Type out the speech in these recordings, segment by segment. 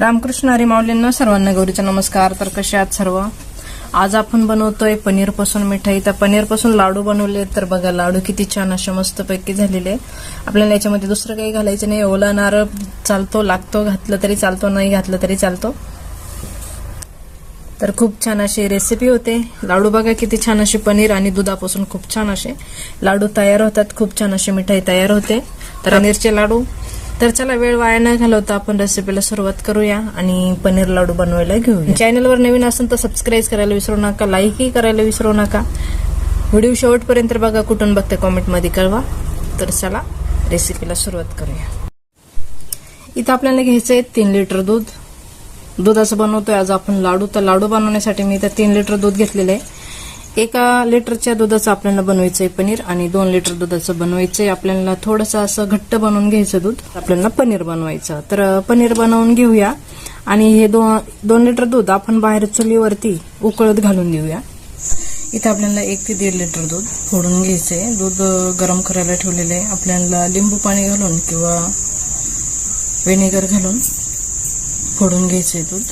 रामकृष्ण हरी माऊलींना सर्वांना गौरीचा नमस्कार. तर कसे आहात सर्व? आज आपण बनवतोय पनीरपासून मिठाई. तर पनीरपासून लाडू बनवले तर बघा लाडू किती छान असे मस्त पैकी झालेले आपल्याला याच्यामध्ये दुसरं काही घालायचं नाही. ओला नारळ चालतो लागतो घातलं तरी चालतो नाही घातलं तरी चालतो. तर खूप छान अशी रेसिपी होते. लाडू बघा किती छान असे पनीर आणि दुधापासून खूप छान असे लाडू तयार होतात. खूप छान अशी मिठाई तयार होते. तर पनीरचे लाडू. तर चला वेळ वाया न घालवता आपण रेसिपीला सुरुवात करूया आणि पनीर लाडू बनवायला घेऊया. चॅनलवर नवीन असेल तर सबस्क्राईब करायला विसरू नका लाईकही करायला विसरू नका. व्हिडिओ शेवटपर्यंत बघा कुठून बघते कॉमेंटमध्ये कळवा. तर चला रेसिपीला सुरुवात करूया. इथं आपल्याला घ्यायचं आहे तीन लिटर दूध. दुधाचं बनवतोय आज आपण लाडू. तर लाडू बनवण्यासाठी मी इथं तीन लिटर दूध घेतलेलं आहे. एका लिटरच्या दुधाचं आपल्याला बनवायचंय पनीर आणि दोन लिटर दुधाचं बनवायचंय. आपल्याला थोडंसं असं घट्ट बनवून घ्यायचं दूध. आपल्याला पनीर बनवायचं. तर पनीर बनवून घेऊया. आणि हे दोन दोन लिटर दूध आपण बाहेर चुलीवरती उकळत घालून देऊया. इथं आपल्याला एक ते दीड लिटर दूध फोडून घ्यायचंय. दूध गरम करायला ठेवलेलं आहे. आपल्याला लिंबू पाणी घालून किंवा व्हिनेगर घालून फोडून घ्यायचंय दूध.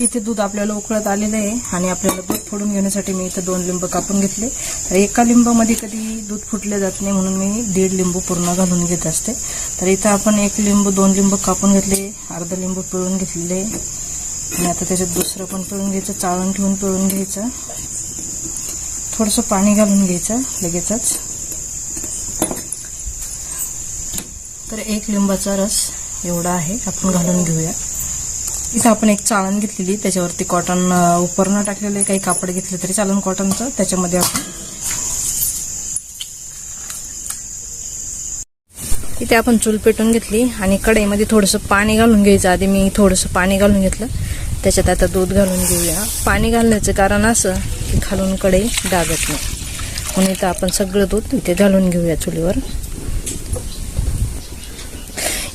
इथे दूध आपल्याला उकळत आलेलं आहे आणि आपल्याला दूध फोडून घेण्यासाठी मी इथं दोन लिंब कापून घेतले. तर एका लिंबामध्ये कधी दूध फुटले जात नाही म्हणून मी दीड लिंबू पूर्ण घालून घेत असते. तर इथं आपण एक लिंबू दोन लिंबू कापून घेतले अर्धा लिंबू पिळून घेतलेले. आणि आता त्याच्यात दुसरं पण पिळून घ्यायचं चाळून ठेवून पिळून घ्यायचं. थोडंसं पाणी घालून घ्यायचं लगेचच. तर एक लिंबाचा रस एवढा आहे आपण घालून घेऊया. इथं आपण एक चाळण घेतलेली त्याच्यावरती कॉटन उपरणं टाकलेलं आहे. काही कापड घेतलं तरी चालन कॉटनचं त्याच्यामध्ये आपण इथे आपण चूल पेटून घेतली आणि कढईमध्ये थोडंसं पाणी घालून घ्यायचं. आधी मी थोडंसं पाणी घालून घेतलं. त्याच्यात आता दूध घालून घेऊया. पाणी घालण्याचं कारण असं की खालून कढई डागत नाही. म्हणून इथं आपण सगळं दूध इथे घालून घेऊया चुलीवर.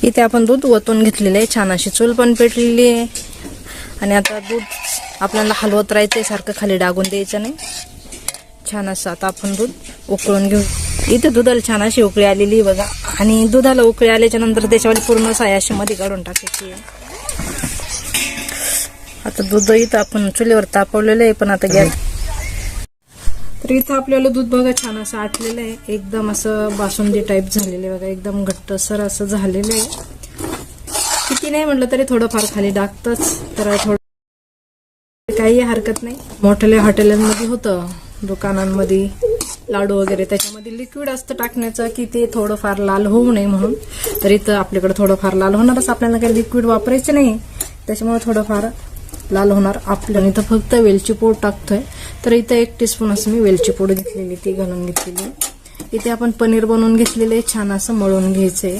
इथे आपण दूध ओतून घेतलेलं आहे. छान अशी चूल पण पेटलेली आहे. आणि आता दूध आपल्याला हलवत राहायचं सारखं खाली डागून द्यायचं नाही. छान असं आता आपण दूध उकळून घेऊ. इथे दुधाला छान अशी उकळी आलेली आहे बघा. आणि दुधाला उकळी आल्याच्यानंतर त्याच्यावर पूर्ण सायाशी मध्ये काढून टाकायची आता दूध इथं आपण चुलीवर तापवलेलं आहे पण आता गॅस तर इथं आपल्याला दूध बघा छान असं आटलेलं आहे. एकदम असं बासुंदी टाईप झालेलं आहे बघा. एकदम घट्टसर असं झालेलं आहे. किती नाही म्हटलं तरी थोडंफार खाली डागतच तर थोडं काही हरकत नाही. मोठ्या हॉटेलांमध्ये होतं. दुकानांमध्ये लाडू वगैरे. त्याच्यामध्ये लिक्विड असतं टाकण्याचं की ते थोडंफार लाल होऊ नये म्हणून. तर इथं आपल्याकडे थोडंफार लाल होणारच. आपल्याला काही लिक्विड वापरायचं नाही. त्याच्यामुळे थोडंफार लाल होणार. आपल्याला इथं फक्त वेलची पूड टाकतोय. तर इथं एक टीस्पून असं मी वेलची पूड घेतलेली ती घालून घेतलेली. आहे. इथे आपण पनीर बनवून घेतलेलं आहे छान असं मळून घ्यायचंय.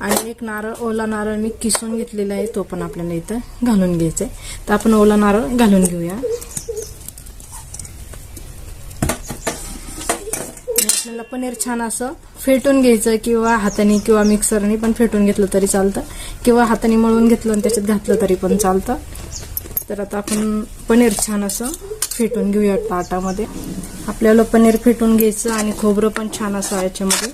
आणि एक नारळ ओला नारळ मी किसून घेतलेला आहे तो पण आपल्याला इथं घालून घ्यायचा आहे तर आपण ओला नारळ घालून घेऊया. आपल्याला पनीर छान असं फेटून घ्यायचं किंवा हाताने किंवा मिक्सरने पण फेटून घेतलं तरी चालतं. किंवा हाताने मळून घेतलं आणि त्याच्यात घातलं तरी पण चालतं. तर आता आपण पनीर छान असं फेटून घेऊया ताटामध्ये. आपल्याला पनीर फेटून घ्यायचं आणि खोबरं पण छान असं याच्यामध्ये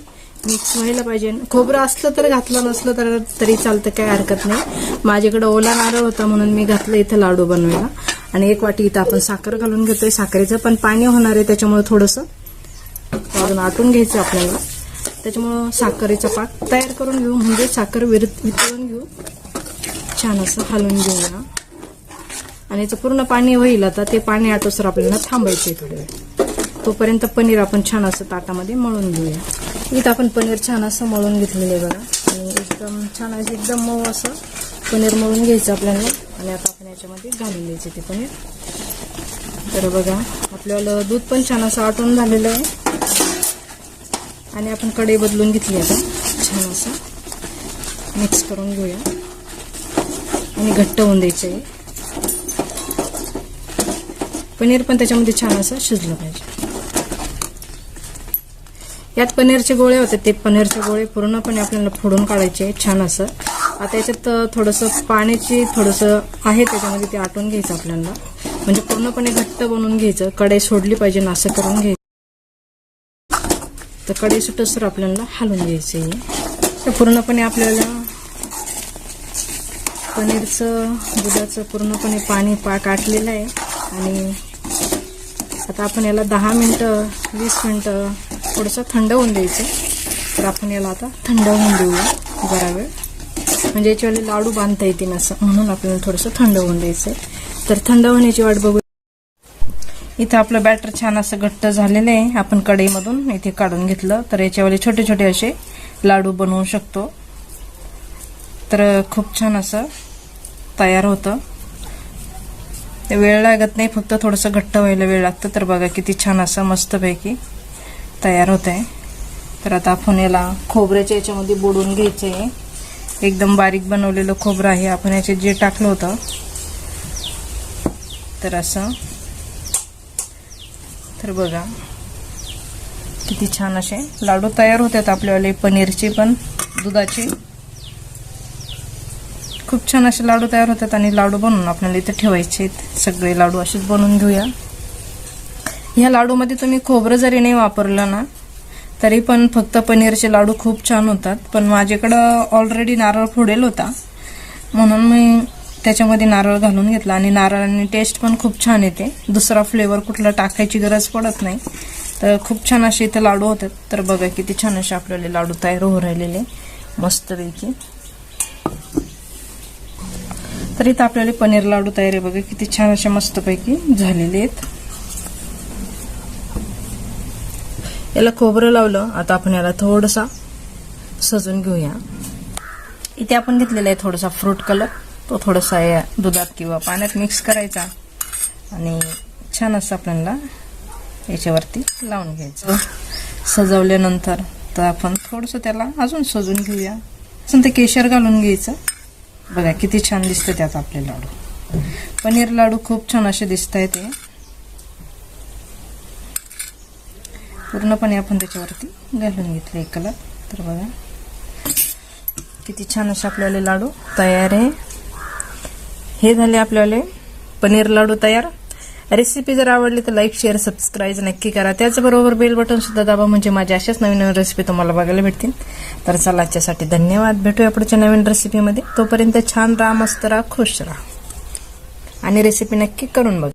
मिक्स व्हायला पाहिजे. खोबरं असलं तर घातलं नसलं तर तरी चालतं काही हरकत नाही. माझ्याकडे ओला नारळ होता म्हणून मी घातलं इथं लाडू बनवायला. आणि एक वाटी इथं आपण साखर घालून घेतोय. साखरेचं पण पाणी होणार आहे त्याच्यामुळे थोडंसं अजून आटून घ्यायचं आपल्याला. त्याच्यामुळं साखरेचा पाक तयार करून घेऊ. म्हणजे साखर विर वितळून घेऊ. छान असं घालून घेऊया. आणि याचं पूर्ण पाणी होईल आता ते पाणी आटोसर आपल्याला थांबायचं आहे थोडे वेळ. तोपर्यंत पनीर आपण छान असं ताटामध्ये मळून घेऊया. इथं आपण पनीर छान असं मळून घेतलेलं आहे बघा. आणि एकदम छान असं एकदम मऊ असं पनीर मळून घ्यायचं आपल्याला. आणि आता आपण याच्यामध्ये घालून द्यायचे ते पनीर. तर बघा आपल्याला दूध पण छान असं आटून झालेलं आहे. आणि आपण कढई बदलून घेतली आता. छान असं मिक्स करून घेऊया. आणि घट्ट होऊन द्यायचं आहे. पनीर पण त्याच्यामध्ये छान असं शिजलं पाहिजे. यात पनीरचे गोळे होते ते पनीरचे गोळे पूर्णपणे आपल्याला फोडून काढायचे छान असं. आता याच्यात थोडंसं पाण्याची थोडंसं आहे त्याच्यामध्ये ते आटून घ्यायचं आपल्याला. म्हणजे पूर्णपणे घट्ट बनवून घ्यायचं कढई सोडली पाहिजे ना असं करून घ्यायचं. तर कढई सुटसर आपल्याला हलवून घ्यायचं आहे. तर पूर्णपणे आपल्याला पनीरचं दुधाचं पूर्णपणे पाणी पाक आटलेलं आहे. आणि आता आपण याला दहा मिनटं वीस मिनटं थोडंसं थंड होऊन द्यायचं. तर आपण याला आता थंड होऊन देऊया जरा वेळ. म्हणजे याच्यावेळी लाडू बांधता येतील असं. म्हणून आपल्याला थोडंसं थंड होऊन द्यायचं आहे तर थंड होण्याची वाट बघू. इथं आपलं बॅटर छान असं घट्ट झालेलं आहे. आपण कढईमधून इथे काढून घेतलं. तर याच्यावाले छोटे छोटे असे लाडू बनवू शकतो. तर खूप छान असं तयार होतं. ते वेळ लागत नाही फक्त थोडंसं घट्ट व्हायला वेळ लागतं. तर बघा किती छान असं मस्तपैकी तयार होत आहे तर आता आपण याला खोबऱ्याच्या याच्यामध्ये बुडून घ्यायचं आहे एकदम बारीक बनवलेलं खोबरं आहे. आपण याच्यात जे टाकलं होतं. तर असं. तर बघा. किती छान असे लाडू तयार होतात आपल्यावाले. पनीरचे पण दुधाचे. खूप छान असे लाडू तयार होतात आणि लाडू बनवून आपल्याला इथे ठेवायचे सगळे लाडू असेच बनवून घेऊया. ह्या लाडूमध्ये तुम्ही खोबरं जरी नाही वापरलं ना तरी पण फक्त पनीरचे लाडू खूप छान होतात. पण माझ्याकडं ऑलरेडी नारळ फोडेल होता. म्हणून मी त्याच्यामध्ये नारळ घालून घेतला आणि नारळाने टेस्ट पण खूप छान येते. दुसरा फ्लेवर कुठला टाकायची गरज पडत नाही. तर खूप छान असे इथे लाडू होतात. तर बघा किती छान असे आपल्याला लाडू तयार होऊ राहिलेले. मस्तपैकी तर इथं आपल्याला पनीर लाडू तयार आहे बघा किती छान अशा मस्तपैकी झालेले आहेत. याला खोबरं लावलं आता आपण याला थोडसा सजून घेऊया. इथे आपण घेतलेला आहे थोडासा फ्रूट कलर तो थोडासा या दुधात किंवा पाण्यात मिक्स करायचा. आणि छान असं आपल्याला याच्यावरती लावून घ्यायचं. सजवल्यानंतर तर आपण थोडंसं त्याला अजून सजून घेऊया. असं ते केशर घालून घ्यायचं. बघा किती छान दिसतं त्यात आपले लाडू. पनीर लाडू खूप छान असे दिसत आहेत ते पूर्णपणे आपण त्याच्यावरती घालून घेतले एक कलर. तर बघा किती छान असे आपल्याला लाडू तयार आहे. हे झाले आपल्याला पनीर लाडू तयार. रेसिपी जर आवडली तर लाईक शेअर सबस्क्राईब नक्की करा. त्याचबरोबर बेल बटन सुद्धा दाबा म्हणजे माझ्या अशाच नवीन नवीन रेसिपी तुम्हाला बघायला भेटतील. तर चला आजच्यासाठी धन्यवाद. भेटूया पुढच्या नवीन रेसिपीमध्ये तोपर्यंत छान राहा मस्त राहा खुश राहा. आणि रेसिपी नक्की करून बघा.